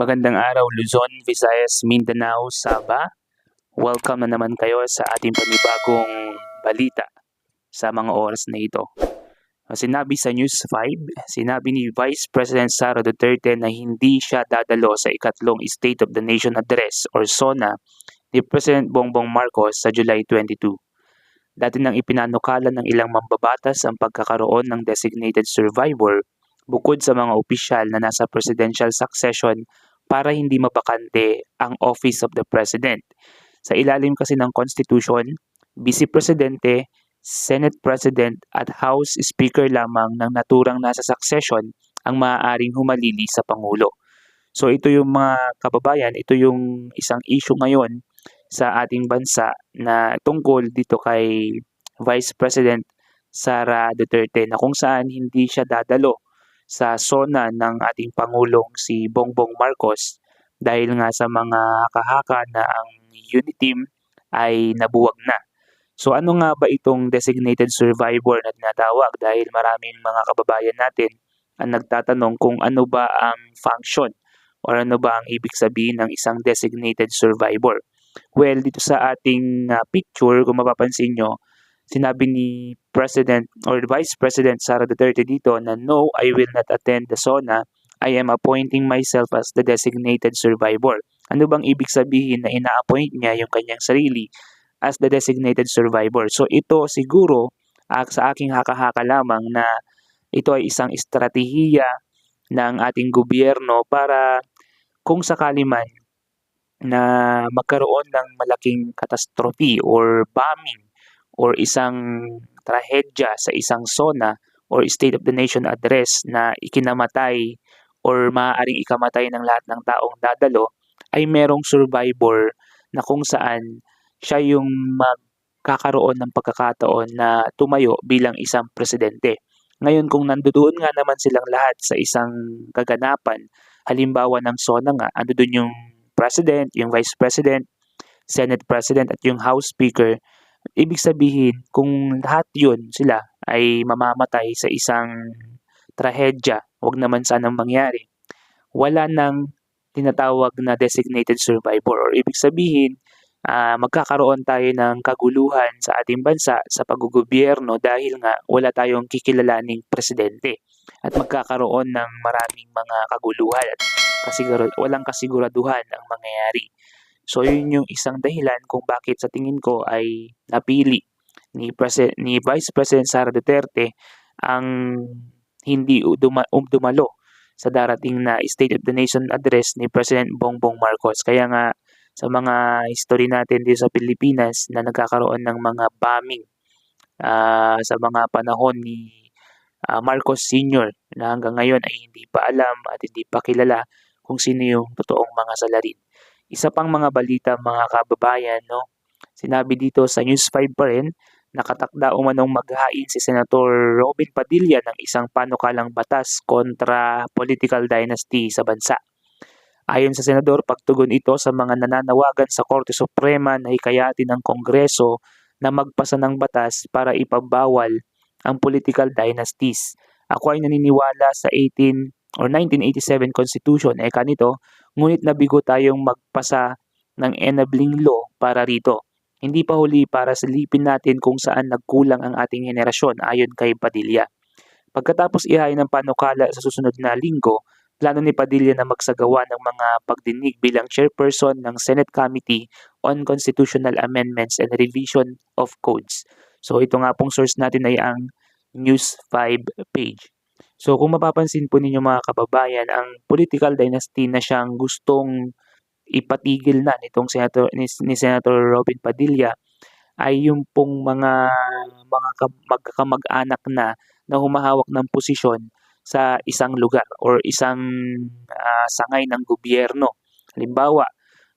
Magandang araw Luzon, Visayas, Mindanao, Sabah. Welcome na naman kayo sa ating panibagong balita sa mga oras na ito. Sinabi sa News 5, sinabi ni Vice President Sara Duterte na hindi siya dadalo sa ikatlong State of the Nation Address or SONA ni President Bongbong Marcos sa July 22. Dati nang ipinanukala ng ilang mambabatas ang pagkakaroon ng designated survivor bukod sa mga opisyal na nasa presidential succession para hindi mabakante ang Office of the President. Sa ilalim kasi ng Constitution, Vice Presidente, Senate President at House Speaker lamang ng naturang nasa succession ang maaaring humalili sa Pangulo. So ito yung mga kababayan, ito yung isang issue ngayon sa ating bansa na tungkol dito kay Vice President Sara Duterte na kung saan hindi siya dadalo sa SONA ng ating Pangulong si Bongbong Marcos dahil nga sa mga kahaka na ang unit team ay nabuwag na. So ano nga ba itong designated survivor na tinatawag dahil maraming mga kababayan natin ang nagtatanong kung ano ba ang function or ano ba ang ibig sabihin ng isang designated survivor. Well, dito sa ating uh, picture, kung mapapansin nyo, sinabi ni President or Vice President Sara Duterte dito na no, I will not attend the SONA. I am appointing myself as the designated survivor. Ano bang ibig sabihin na ina-appoint niya yung kanyang sarili as the designated survivor? So ito siguro uh, sa aking haka-haka lamang na ito ay isang estratehiya ng ating gobyerno para kung sakali man na magkaroon ng malaking catastrophe or bombing or isang trahedya sa isang zona or State of the Nation address na ikinamatay or maaaring ikamatay ng lahat ng taong dadalo ay merong survivor na kung saan siya yung magkakaroon ng pagkakataon na tumayo bilang isang presidente. Ngayon kung nandoon nga naman silang lahat sa isang kaganapan, halimbawa ng SONA nga, ando doon yung president, yung vice president, senate president at yung house speaker, ibig sabihin kung lahat yun sila ay mamamatay sa isang trahedya, wag naman sanang mangyari, wala nang tinatawag na designated survivor or ibig sabihin uh, magkakaroon tayo ng kaguluhan sa ating bansa sa paggugobyerno dahil nga wala tayong kikilalaning presidente at magkakaroon ng maraming mga kaguluhan at kasigurad, walang kasiguraduhan ang mangyayari. So yun yung isang dahilan kung bakit sa tingin ko ay napili ni, Presi- ni Vice President Sara Duterte ang hindi duma- um, dumalo sa darating na State of the Nation address ni President Bongbong Marcos. Kaya nga sa mga history natin dito sa Pilipinas na nagkakaroon ng mga bombing uh, sa mga panahon ni uh, Marcos Sr. na hanggang ngayon ay hindi pa alam at hindi pa kilala kung sino yung totoong mga salarin. Isa pang mga balita mga kababayan, no? Sinabi dito sa News 5 pa rin, nakatakda umanong maghain si Senator Robin Padilla ng isang panukalang batas kontra political dynasty sa bansa. Ayon sa senador, pagtugon ito sa mga nananawagan sa Korte Suprema na hikayatin ng Kongreso na magpasa ng batas para ipabawal ang political dynasties. Ako ay naniniwala sa 18 or 1987 Constitution, eka nito, ngunit nabigo tayong magpasa ng enabling law para rito. Hindi pa huli para silipin natin kung saan nagkulang ang ating henerasyon ayon kay Padilla. Pagkatapos ihain ng panukala sa susunod na linggo, plano ni Padilla na magsagawa ng mga pagdinig bilang chairperson ng Senate Committee on Constitutional Amendments and Revision of Codes. So ito nga pong source natin ay ang News 5 page. So kung mapapansin po ninyo mga kababayan, ang political dynasty na siyang gustong ipatigil na nitong Senator, ni, ni Senator Robin Padilla ay yung pong mga mga magkakamag-anak na na humahawak ng posisyon sa isang lugar or isang uh, sangay ng gobyerno. Halimbawa,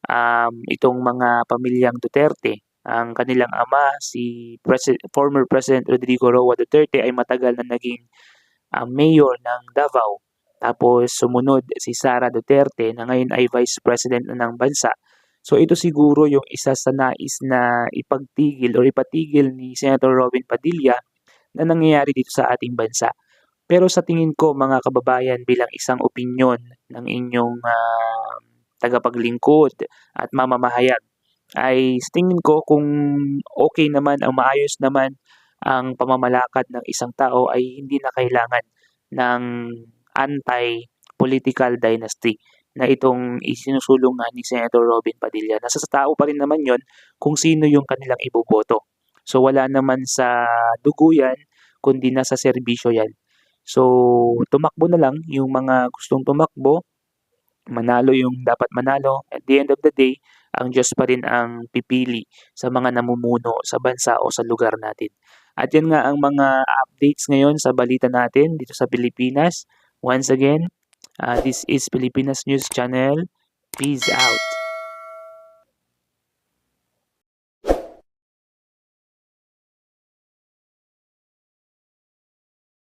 um, itong mga pamilyang Duterte, ang kanilang ama, si President, former President Rodrigo Roa Duterte ay matagal na naging uh, mayor ng Davao. Tapos sumunod si Sara Duterte na ngayon ay vice president ng bansa. So ito siguro yung isa sa nais na ipagtigil o ipatigil ni Senator Robin Padilla na nangyayari dito sa ating bansa. Pero sa tingin ko mga kababayan bilang isang opinyon ng inyong uh, tagapaglingkod at mamamahayag ay tingin ko kung okay naman ang maayos naman ang pamamalakad ng isang tao ay hindi na kailangan ng anti-political dynasty na itong isinusulong nga ni Senator Robin Padilla. Nasa sa tao pa rin naman yon kung sino yung kanilang iboboto. So wala naman sa dugo yan, kundi nasa serbisyo yan. So tumakbo na lang yung mga gustong tumakbo, manalo yung dapat manalo. At the end of the day, ang Diyos pa rin ang pipili sa mga namumuno sa bansa o sa lugar natin. At yan nga ang mga updates ngayon sa balita natin dito sa Pilipinas. Once again, uh, this is Pilipinas News Channel. Peace out.